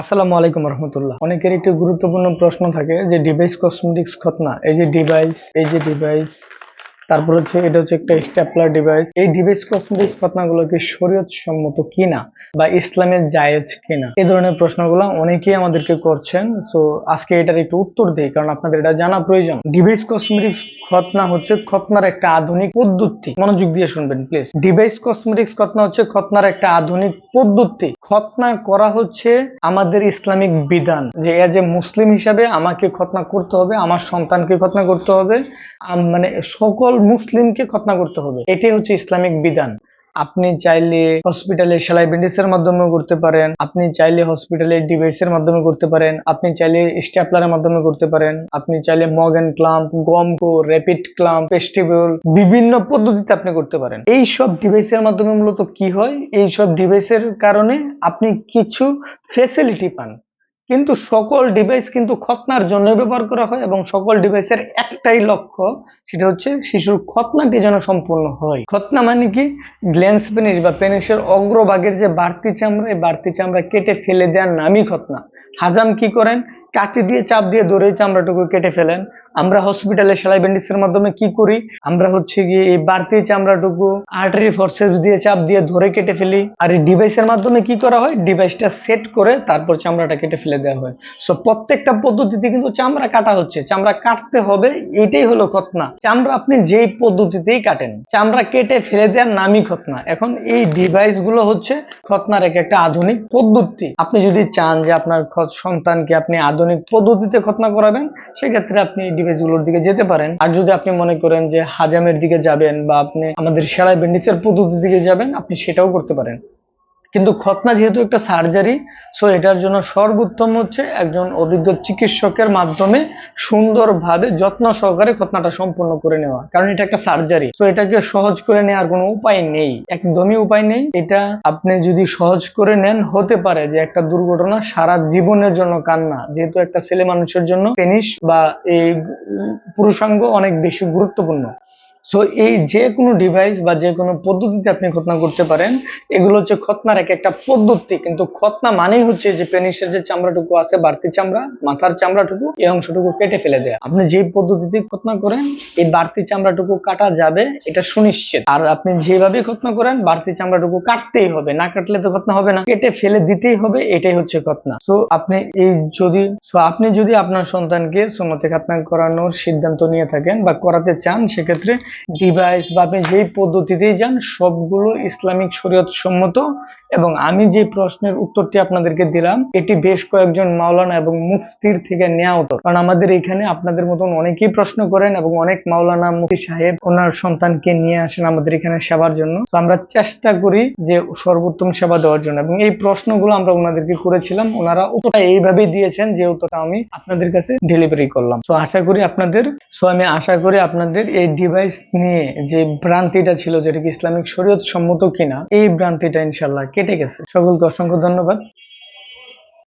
আসসালামু আলাইকুম রহমতুল্লাহ। অনেকের একটি গুরুত্বপূর্ণ প্রশ্ন থাকে যে ডিভাইস কসমেটিক্স খতনা, এই যে ডিভাইস এই যে ডিভাইস তারপর হচ্ছে এটা হচ্ছে একটা স্টেপলার ডিভাইস এই ডিভাইস কসমেটিক্স খতনাগুলো কি শরীয়ত সম্মত কিনা বা ইসলামের জায়েজ কিনা? এই ধরনের প্রশ্নগুলো অনেকেই আমাদেরকে করছেন। সো আজকে এটার একটু উত্তর দিই, কারণ আপনাদের এটা জানা প্রয়োজন। ডিভাইস কসমেটিক্স খতনা হচ্ছে খতনার একটা আধুনিক পদ্ধতি। মনোযোগ দিয়ে শুনবেন প্লিজ ডিভাইস কসমেটিক্স খতনা হচ্ছে খতনার একটা আধুনিক পদ্ধতি। খতনা করা হচ্ছে আমাদের ইসলামিক বিধান, যে এজ এ মুসলিম হিসাবে আমাকে খতনা করতে হবে, আমার সন্তানকে খতনা করতে হবে। মানে সকল মুসলিমকে খতনা করতে হবে। এটাই হচ্ছে ইসলামিক বিধান। আপনি চাইলে হসপিটালে সেলাই ব্যান্ডেজের মাধ্যমে করতে পারেন। আপনি চাইলে হসপিটালে ডিভাইসের মাধ্যমে করতে পারেন। আপনি চাইলে স্ট্যাপলারের মাধ্যমে করতে পারেন। আপনি চাইলে মগেন ক্লাম্প গমকো র্যাপিড ক্লাম্প ফেস্টিভেল বিভিন্ন পদ্ধতিতে আপনি করতে পারেন। এই সব ডিভাইসের মাধ্যমে মূলত কি হয়? এই সব ডিভাইসের কারণে আপনি কিছু ফেসিলিটি পান। কিন্তু সকল ডিভাইস কিন্তু খতনার জন্য ব্যবহার করা হয় এবং সকল ডিভাইসের একটাই লক্ষ্য, সেটা হচ্ছে শিশুর খতনাটি যেন সম্পূর্ণ হয়। খতনা মানে কি? গ্ল্যান্স পেনিস বা পেনিসের অগ্রভাগের যে বাড়তি চামড়া, এই বাড়তি চামড়া কেটে ফেলে দেওয়ার নামই খতনা হাজাম কি করেন? কাঠি দিয়ে চাপ দিয়ে ধরে চামড়াটুকু কেটে ফেলেন। আমরা হসপিটালে সেলাই ব্যান্ডেজের মাধ্যমে কি করি? আমরা হচ্ছে গিয়ে এই বাড়তি চামড়াটুকু আর্টারি ফোর্সেপস দিয়ে চাপ দিয়ে ধরে কেটে ফেলি। আর এই ডিভাইসের মাধ্যমে কি করা হয়? ডিভাইসটা সেট করে তারপর চামড়াটা কেটে ফেলে দেওয়া হয়। সো প্রত্যেকটা পদ্ধতিতে কিন্তু চামড়া কাটা হচ্ছে। চামড়া কাটতে হবে, এটাই হলো খতনা। চামড়া আপনি যেই পদ্ধতিতেই কাটেন, চামড়া কেটে ফেলে দেওয়ার নামই খতনা। এখন এই ডিভাইসগুলো হচ্ছে খতনার এক একটা আধুনিক পদ্ধতি। আপনি যদি চান যে আপনার সন্তানকে আপনি আধুনিক পদ্ধতিতে খতনা করাবেন, সেক্ষেত্রে আপনি এই ডিভাইসগুলোর দিকে যেতে পারেন। আর যদি আপনি মনে করেন যে হাজামের দিকে যাবেন বা আপনি আমাদের সেলাই বেন্ডিসের পদ্ধতির দিকে যাবেন, আপনি সেটাও করতে পারেন। কিন্তু খতনা যেহেতু একটা সার্জারি সো এটার জন্য সর্বোত্তম হচ্ছে একজন অভিজ্ঞ চিকিৎসকের মাধ্যমে সুন্দরভাবে যত্ন সহকারে খতনাটা সম্পূর্ণ করে নেওয়া। কারণ এটা একটা সার্জারি সো এটাকে সহজ করে নেওয়ার কোনো উপায় নেই। একদমই উপায় নেই। এটা আপনি যদি সহজ করে নেন, হতে পারে যে একটা দুর্ঘটনা সারা জীবনের জন্য কান্না, যেহেতু একটা ছেলে মানুষের জন্য পেনিস বা এই পুরুষাঙ্গ অনেক বেশি গুরুত্বপূর্ণ। সো এই যে কোনো ডিভাইস বা যে কোনো পদ্ধতিতে আপনি খতনা করতে পারেন, এগুলো হচ্ছে খতনার এক একটা পদ্ধতি। কিন্তু খতনা মানেই হচ্ছে যে পেনিসের যে চামড়াটুকু আছে, বাড়তি চামড়া, মাথার চামড়াটুকু, এই অংশটুকু কেটে ফেলে দেয়া। আপনি যে পদ্ধতিতে খতনা করেন, এই বাড়তি চামড়াটুকু কাটা যাবে, এটা সুনিশ্চিত। আর আপনি যেভাবে খতনা করেন, বাড়তি চামড়াটুকু কাটতেই হবে। না কাটলে তো খতনা হবে না। কেটে ফেলে দিতেই হবে, এটাই হচ্ছে খতনা সো আপনি এই যদি সো আপনি যদি আপনার সন্তানকে সুন্নতে খাতনা করানোর সিদ্ধান্ত নিয়ে থাকেন বা করাতে চান, সেক্ষেত্রে ডিভাইস বা আপনি যেই পদ্ধতিতেই যান, সবগুলো ইসলামিক শরীয়ত সম্মত। এবং আমি যে প্রশ্নের উত্তরটি আপনাদেরকে দিলাম, এটি বেশ কয়েকজন মাওলানা এবং মুফতির থেকে নেওয়া উত্তর। কারণ আমাদের এখানে আপনাদের মতন অনেকেই প্রশ্ন করেন এবং অনেক মাওলানা, মুফতি সাহেব ওনার সন্তানকে নিয়ে আসেন আমাদের এখানে সেবার জন্য। আমরা চেষ্টা করি যে সর্বোত্তম সেবা দেওয়ার জন্য। এবং এই প্রশ্নগুলো আমরা ওনাদেরকে করেছিলাম, ওনারা উত্তরটা এইভাবেই দিয়েছেন যে উত্তরটা আমি আপনাদের কাছে ডেলিভারি করলাম। তো আশা করি আপনাদের সো আমি আশা করি আপনাদের এই ডিভাইস নিয়ে যে ভ্রান্তিটা ছিল যেটা কি ইসলামিক শরীয়ত সম্মত কিনা, এই ভ্রান্তিটা ইনশাল্লাহ কেটে গেছে। সকলকে অসংখ্য ধন্যবাদ।